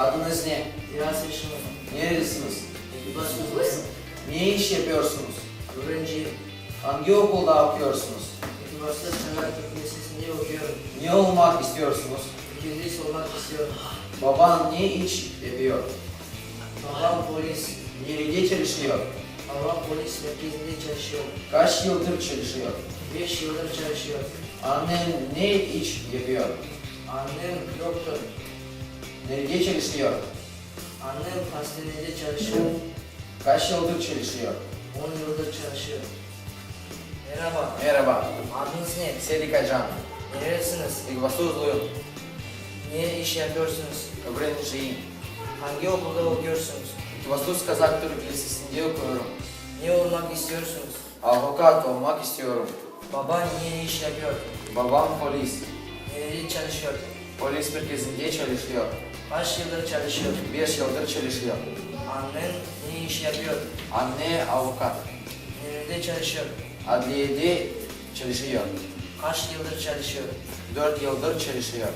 Adınız ne? Biraz yaşım. Nerelisiniz? Başımız Ne iş yapıyorsunuz? Öğrenciyim. Hangi okulda okuyorsunuz? Üniversite Sanat Lisesi'nde okuyorum. Ne olmak istiyorsunuz? İngiliz olmak istiyorum. Baban ne iş yapıyor? Babam polis. Nerede çalışıyor? Babam polis merkezinde çalışıyor. Kaç yıldır çalışıyor? 5 yıldır çalışıyor. Annen ne iş yapıyor? Annem doktor. Nerede çalışıyor? Annem hastanede çalışıyor. Kaç yıldır çalışıyor? 10 yıldır çalışıyor. Merhaba. Merhaba. Adınız ne? Sedik Acan. Neresiniz? Ekvasuzluyum. Ne iş yapıyorsunuz? Öğrenciyim. Hangi okulda okuyorsunuz? Ekvasuz Kazak Türk Lisesi'nde okuyorum. Ne olmak istiyorsunuz? Avukat olmak istiyorum. Baban ne iş yapıyor? Babam polis. Nerede çalışıyor? Polis merkezinde çalışıyor. Kaç yıldır çalışıyor? 5 yıldır çalışıyor. Annen ne iş yapıyor? Anne avukat. Nerede çalışıyor? Adliyede çalışıyor. Kaç yıldır çalışıyor? 4 yıldır çalışıyor.